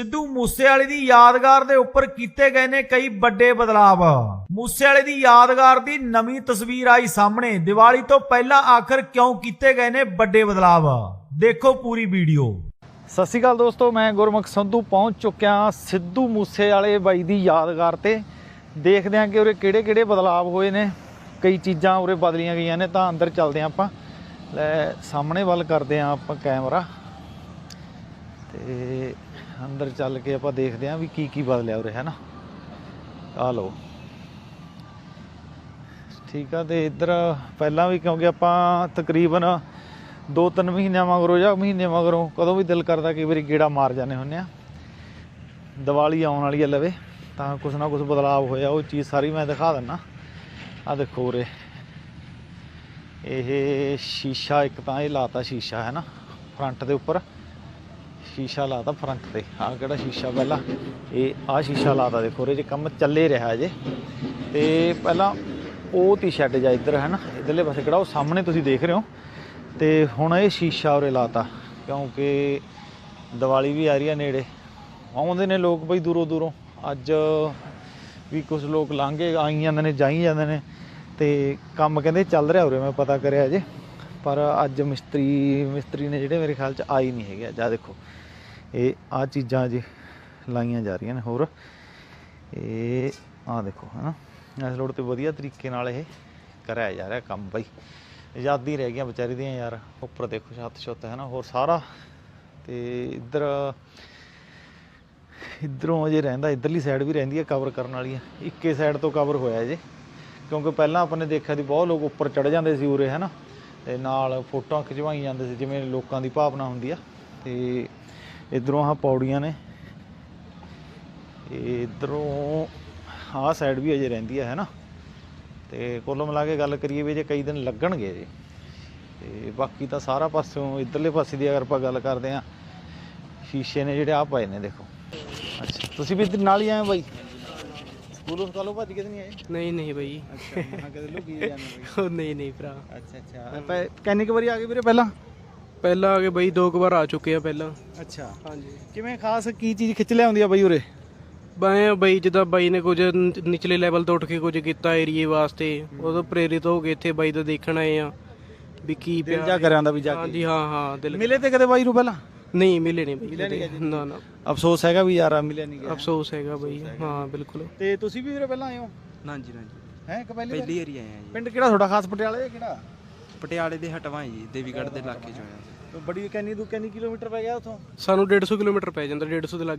ਸਿੱਧੂ ਮੂਸੇਵਾਲੇ ਦੀ ਯਾਦਗਾਰ ਦੇ ਉੱਪਰ ਕੀਤੇ ਗਏ ਨੇ ਕਈ ਵੱਡੇ ਬਦਲਾਵ। ਮੂਸੇਵਾਲੇ ਦੀ ਯਾਦਗਾਰ ਦੀ ਨਵੀਂ ਤਸਵੀਰ ਆਈ ਸਾਹਮਣੇ। ਦੀਵਾਲੀ ਤੋਂ ਪਹਿਲਾਂ ਆਖਰ ਕਿਉਂ ਕੀਤੇ ਗਏ ਨੇ ਵੱਡੇ ਬਦਲਾਵ? ਦੇਖੋ ਪੂਰੀ ਵੀਡੀਓ। ਸਤਿ ਸ਼੍ਰੀ ਅਕਾਲ ਦੋਸਤੋ, ਮੈਂ ਗੁਰਮੁਖ ਸੰਧੂ ਪਹੁੰਚ ਚੁੱਕਿਆ ਸਿੱਧੂ ਮੂਸੇਵਾਲੇ ਬਾਈ ਦੀ ਯਾਦਗਾਰ ਤੇ। ਦੇਖਦੇ ਹਾਂ ਕਿ ਉਰੇ ਕਿਹੜੇ ਕਿਹੜੇ ਬਦਲਾਵ ਹੋਏ ਨੇ। ਕਈ ਚੀਜ਼ਾਂ ਉਰੇ ਬਦਲੀਆਂ ਗਈਆਂ ਨੇ, ਤਾਂ ਅੰਦਰ ਚੱਲਦੇ ਹਾਂ ਆਪਾਂ। ਲੈ, ਸਾਹਮਣੇ ਵੱਲ ਕਰਦੇ ਹਾਂ ਆਪਾਂ ਕੈਮਰਾ। ਤੇ ਅੰਦਰ ਚੱਲ ਕੇ ਆਪਾਂ ਦੇਖਦੇ ਹਾਂ ਵੀ ਕੀ ਕੀ ਬਦਲਿਆ ਉਰੇ, ਹੈ ਨਾ? ਆ ਲਓ। ਠੀਕ ਆ, ਤੇ ਇੱਧਰ ਪਹਿਲਾਂ ਵੀ ਕਿਉਂਕਿ ਆਪਾਂ ਤਕਰੀਬਨ 2-3 ਮਹੀਨਿਆਂ ਮਗਰੋਂ ਜਾਂ ਮਹੀਨੇ ਮਗਰੋਂ ਕਦੋਂ ਵੀ ਦਿਲ ਕਰਦਾ ਕਈ ਵਾਰੀ ਗੇੜਾ ਮਾਰ ਜਾਂਦੇ ਹੁੰਨੇ ਆ। ਦੀਵਾਲੀ ਆਉਣ ਵਾਲੀ ਆ ਲਵੇ, ਤਾਂ ਕੁਛ ਨਾ ਕੁਛ ਬਦਲਾਵ ਹੋਇਆ, ਉਹ ਚੀਜ਼ ਸਾਰੀ ਮੈਂ ਦਿਖਾ ਦਿੰਨਾ। ਆ ਦੇਖੋ ਉਰੇ। ਇਹ ਸ਼ੀਸ਼ਾ ਇੱਕ ਤਾਂ ਇਹ ਲਾਤਾ ਸ਼ੀਸ਼ਾ, ਹੈ ਨਾ? ਫਰੰਟ ਦੇ ਉੱਪਰ। ਸ਼ੀਸ਼ਾ ਲਾਤਾ ਫਰੰਟ ਤੇ। ਆਹ ਕਿਹੜਾ ਸ਼ੀਸ਼ਾ ਪਹਿਲਾਂ? ਇਹ ਆਹ ਸ਼ੀਸ਼ਾ ਲਾਤਾ ਦੇਖੋ ਉਹਦੇ ਜੇ ਕੰਮ ਚੱਲੇ ਰਿਹਾ ਜੇ। ਤੇ ਪਹਿਲਾਂ ਉਹ ਤੀ ਸ਼ੈੱਡ ਜਾ ਇੱਧਰ ਹੈ ਨਾ, ਇਧਰਲੇ ਪਾਸੇ ਕਿਹੜਾ, ਉਹ ਸਾਹਮਣੇ ਤੁਸੀਂ ਦੇਖ ਰਹੇ ਹੋ। ਤੇ ਹੁਣ ਇਹ ਸ਼ੀਸ਼ਾ ਉਰੇ ਲਾਤਾ, ਕਿਉਂਕਿ ਦੀਵਾਲੀ ਵੀ ਆ ਰਹੀ ਆ ਨੇੜੇ। ਆਉਂਦੇ ਨੇ ਲੋਕ ਬਈ ਦੂਰੋਂ ਦੂਰੋਂ। ਅੱਜ ਵੀ ਕੁਝ ਲੋਕ ਲਾਂਘੇ ਆਈ ਜਾਂਦੇ ਨੇ, ਜਾਈ ਜਾਂਦੇ ਨੇ। ਤੇ ਕੰਮ ਕਹਿੰਦੇ ਚੱਲ ਰਿਹਾ ਉਰੇ, ਮੈਂ ਪਤਾ ਕਰਿਆ ਜੇ। ਪਰ ਅੱਜ ਮਿਸਤਰੀ ਮਿਸਤਰੀ ਨੇ ਜਿਹੜੇ ਮੇਰੇ ਖਿਆਲ ਚ ਆਈ ਨਹੀਂ ਹੈਗੇ ਜਾ ਦੇਖੋ, ਇਹ ਆ ਚੀਜ਼ਾਂ ਜੀ ਲਾਈਆਂ ਜਾ ਰਹੀਆਂ ਨੇ ਹੋਰ। ਇਹ ਆ ਦੇਖੋ, ਹਨਾ? ਇਸ ਲੋੜ ਤੇ ਵਧੀਆ ਤਰੀਕੇ ਨਾਲ ਇਹ ਕਰਾਇਆ ਜਾ ਰਿਹਾ ਕੰਮ ਬਾਈ। ਆਜ਼ਾਦੀ ਰਹਿ ਗਈਆਂ ਵਿਚਾਰੀ ਦੀਆਂ ਯਾਰ, ਉੱਪਰ ਦੇਖੋ ਛੱਤ ਛੁੱਤ ਹੈ ਨਾ ਹੋਰ ਸਾਰਾ ਤੇ ਇੱਧਰ, ਇਧਰੋਂ ਅਜੇ ਰਹਿੰਦਾ, ਇਧਰਲੀ ਸਾਈਡ ਵੀ ਰਹਿੰਦੀ ਹੈ ਕਵਰ ਕਰਨ ਵਾਲੀ ਹੈ। ਇੱਕੇ ਸਾਈਡ ਤੋਂ ਕਵਰ ਹੋਇਆ ਜੇ। ਕਿਉਂਕਿ ਪਹਿਲਾਂ ਆਪਾਂ ਨੇ ਦੇਖਿਆ ਸੀ, ਬਹੁਤ ਲੋਕ ਉੱਪਰ ਚੜ ਜਾਂਦੇ ਸੀ ਉਰੇ ਹੈ ਨਾ ਤੇ ਨਾਲ ਫੋਟੋਆਂ ਖਿਚਵਾਈ ਜਾਂਦੇ ਸੀ, ਜਿਵੇਂ ਲੋਕਾਂ ਦੀ ਭਾਵਨਾ ਹੁੰਦੀ ਆ। ਤੇ ਇਧਰੋਂ ਆਹ ਪੌੜੀਆਂ ਨੇ। ਤੇ ਇਧਰੋਂ ਆਹ ਸਾਈਡ ਵੀ ਅਜੇ ਰਹਿੰਦੀ ਹੈ ਹੈਨਾ? ਤੇ ਕੁੱਲ ਮਿਲਾ ਕੇ ਗੱਲ ਕਰੀਏ ਵੀ ਜੇ ਕਈ ਦਿਨ ਲੱਗਣਗੇ ਜੀ ਤੇ ਬਾਕੀ ਤਾਂ ਸਾਰਾ ਪਾਸਿਓਂ ਇਧਰਲੇ ਪਾਸੇ ਦੀ ਅਗਰ ਆਪਾਂ ਗੱਲ ਕਰਦੇ ਆ ਸ਼ੀਸ਼ੇ ਨੇ ਜਿਹੜੇ ਆ ਪਏ ਨੇ, ਦੇਖੋ। ਅੱਛਾ, ਤੁਸੀਂ ਵੀ ਇੱਧਰ ਨਾਲ ਹੀ ਆਏ ਹੋ ਬਾਈ? ਸਕੂਲੋਂ ਸਕਾਲੋਂ ਭੱਜ ਕੇ ਤਾਂ ਨਹੀਂ ਆਏ? ਨਹੀਂ ਨਹੀਂ ਬਈ। ਅੱਛਾ ਮੈਂ ਕਦੇ ਲੁਕੀ ਜਾਂਦੇ ਬਾਈ। ਉਹ ਨਹੀਂ ਨਹੀਂ ਭਰਾ। ਅੱਛਾ ਅੱਛਾ। ਕਿੰਨੀ ਕੁ ਵਾਰੀ ਆ ਗਏ ਵੀਰੇ ਪਹਿਲਾਂ? ਪਹਿਲਾਂ ਆ ਕੇ ਬਈ ਦੋ ਕੁ ਵਾਰ ਆ ਚੁੱਕੇ ਆ ਪਹਿਲਾਂ। ਅੱਛਾ। ਹਾਂਜੀ। ਕਿਵੇਂ ਖਾਸ ਕੀ ਚੀਜ਼ ਖਿੱਚ ਲਿਆਉਂਦੀ ਆ ਬਾਈ ਉਰੇ? ਬਾਏ ਬਈ ਜਿੱਦਾਂ ਬਾਈ ਨੇ ਕੁਝ ਨ- ਨਿਚਲੇ ਲੈਵਲ ਤੋਂ ਉੱਠ ਕੇ ਕੁਝ ਕੀਤਾ ਏਰੀਏ ਵਾਸਤੇ ਉਦੋਂ ਪ੍ਰੇਰਿਤ ਹੋ ਕੇ ਇੱਥੇ ਬਾਈ ਦਾ ਦੇਖਣ ਆਏ ਆ ਵੀ ਕੀ ਦਿਲ ਪਿਆ ਜਾ ਕਰਿਆ ਆਂਦਾ ਵੀ ਜਾ ਕੇ। ਹਾਂਜੀ ਹਾਂ ਹਾਂ ਦਿਲ ਮਿਲੇ ਤੇ ਕਦੇ ਬਾਈ ਨੂੰ ਪਹਿਲਾਂ? ਨਹੀਂ ਮਿਲੇ ਨਹੀਂ ਬਈ। ਨਾ ਨਾ। ਅਫਸੋਸ ਹੈਗਾ ਵੀ ਯਾਰ ਆ ਮਿਲਿਆ ਨਹੀਂ ਗਿਆ। ਅਫਸੋਸ ਹੈਗਾ ਬਈ ਹਾਂ ਬਿਲਕੁਲ। ਤੇ ਤੁਸੀਂ ਵੀ ਵੀਰੇ ਪਹਿਲਾਂ ਆਏ ਹੋ? ਹਾਂਜੀ ਹਾਂਜੀ। ਹੈ ਕਿ ਪਹਿਲੀ ਵਾਰ? ਪਹਿਲੀ ਵਾਰੀ ਆਏ ਆ ਜੀ। ਪਿੰਡ ਕਿਹੜਾ ਤੁਹਾਡਾ? ਖਾਸ ਪਟਿਆਲੇ ਜਾਂ ਕਿਹੜਾ? ਪਟਿਆਲੇ ਦੇ ਹਟਵਾਂ ਜੀ ਦੇਵੀਗੜ੍ਹ ਦੇ ਇਲਾਕੇ ਚੋਂ ਆਏ ਬੜੀ ਕੈਨੀ ਦੂ ਕੈਨੀ ਕਿਲੋਮੀਟਰ ਪੈ ਗਿਆ ਉਥੋਂ? ਸਾਨੂੰ 150 ਕਿਲੋਮੀਟਰ ਪੈ ਜਾਂਦਾ 150 ਦੇ ਲੱਗ।